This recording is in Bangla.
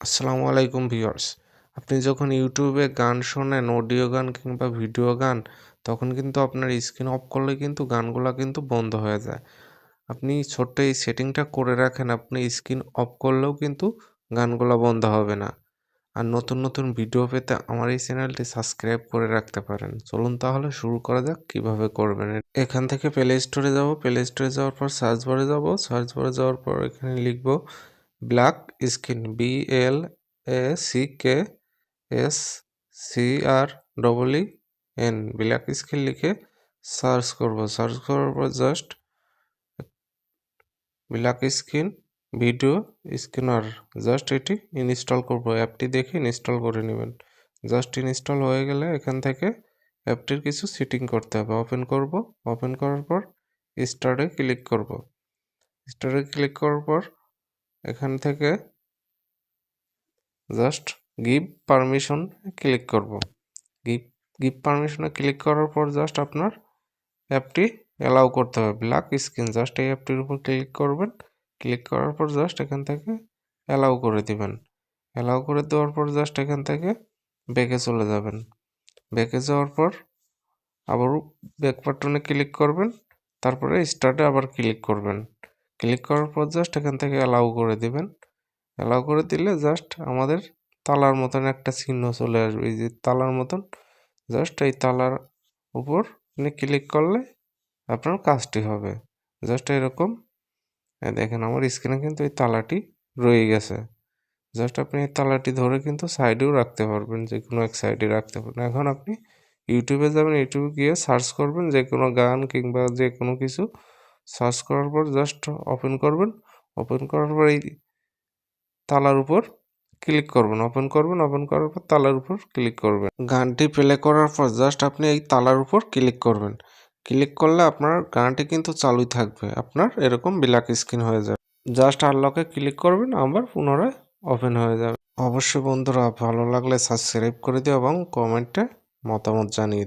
আসসালামু আলাইকুম ভিউয়ার্স। আপনি যখন ইউটিউবে গান শোনেন, অডিও গান কিংবা ভিডিও গান, তখন কিন্তু আপনার স্ক্রিন অফ করলে কিন্তু গানগুলো কিন্তু বন্ধ হয়ে যায়। আপনি ছোট্ট এই সেটিংটা করে রাখেন, আপনি স্ক্রিন অফ করলেও কিন্তু গানগুলো বন্ধ হবে না। আর নতুন নতুন ভিডিও পেতে আমার এই চ্যানেলটি সাবস্ক্রাইব করে রাখতে পারেন। চলুন তাহলে শুরু করা যাক, কীভাবে করবেন এখান থেকে প্লে স্টোরে যাব। প্লে স্টোরে যাওয়ার পর সার্চ বারে যাব। সার্চ বারে যাওয়ার পর এখানে লিখব black skin B L A C K S C R double E N black skin লিখে সার্চ করব সার্চ করার পর just black screen video scanner just এটি ইনস্টল করব অ্যাপটি দেখে ইনস্টল করে নেবেন। জাস্ট ইনস্টল হয়ে গেলে এখান থেকে অ্যাপটির কিছু সেটিং করতে হবে। ওপেন করব ওপেন করার পর স্টার্টে ক্লিক করব। স্টারে ক্লিক করার পর এখান থেকে জাস্ট গিভ পারমিশন ক্লিক করব। গিভ গিভ পারমিশনে ক্লিক করার পর জাস্ট আপনার অ্যাপটি অ্যালাউ করতে হবে। ব্ল্যাক স্ক্রিন জাস্ট এই অ্যাপটির উপর ক্লিক করবেন। ক্লিক করার পর জাস্ট এখান থেকে অ্যালাউ করে দিবেন। অ্যালাউ করে দেওয়ার পর জাস্ট এখান থেকে ব্যাকে চলে যাবেন। ব্যাকে যাওয়ার পর আবারও ব্যাক বাটনে ক্লিক করবেন। তারপরে স্টার্টে আবার ক্লিক করবেন। ক্লিক করার পর জাস্ট এখান থেকে অ্যালাউ করে দিবেন। অ্যালাউ করে দিলে জাস্ট আমাদের তালার মতন একটা চিহ্ন চলে আসবে। এই যে তালার মতন জাস্ট এই তালার উপর আপনি ক্লিক করলে আপনার কাজটি হবে। জাস্ট এরকম। দেখেন আমার স্ক্রিনে কিন্তু এই তালাটি রয়ে গেছে। জাস্ট আপনি এই তালাটি ধরে কিন্তু সাইডেও রাখতে পারবেন যে কোনো এক সাইডে রাখতে পারবেন। এখন আপনি ইউটিউবে যাবেন ইউটিউবে গিয়ে সার্চ করবেন যে কোনো গান কিংবা যে কোনো কিছু সার্চ করার পর জাস্ট ওপেন করবেন। ওপেন করার পর এই তালার উপর ক্লিক করবেন। ওপেন করবেন ওপেন করার পর তালার উপর ক্লিক করবেন। গানটি প্লে করার পর জাস্ট আপনি এই তালার উপর ক্লিক করবেন। ক্লিক করলে আপনার গানটি কিন্তু চালুই থাকবে। আপনার এরকম ব্ল্যাক স্ক্রিন হয়ে যাবে। জাস্ট আনলকে ক্লিক করবেন, আবার পুনরায় ওপেন হয়ে যাবে। অবশ্যই বন্ধুরা, ভালো লাগলে সাবস্ক্রাইব করে দিও এবং কমেন্টে মতামত জানিয়ে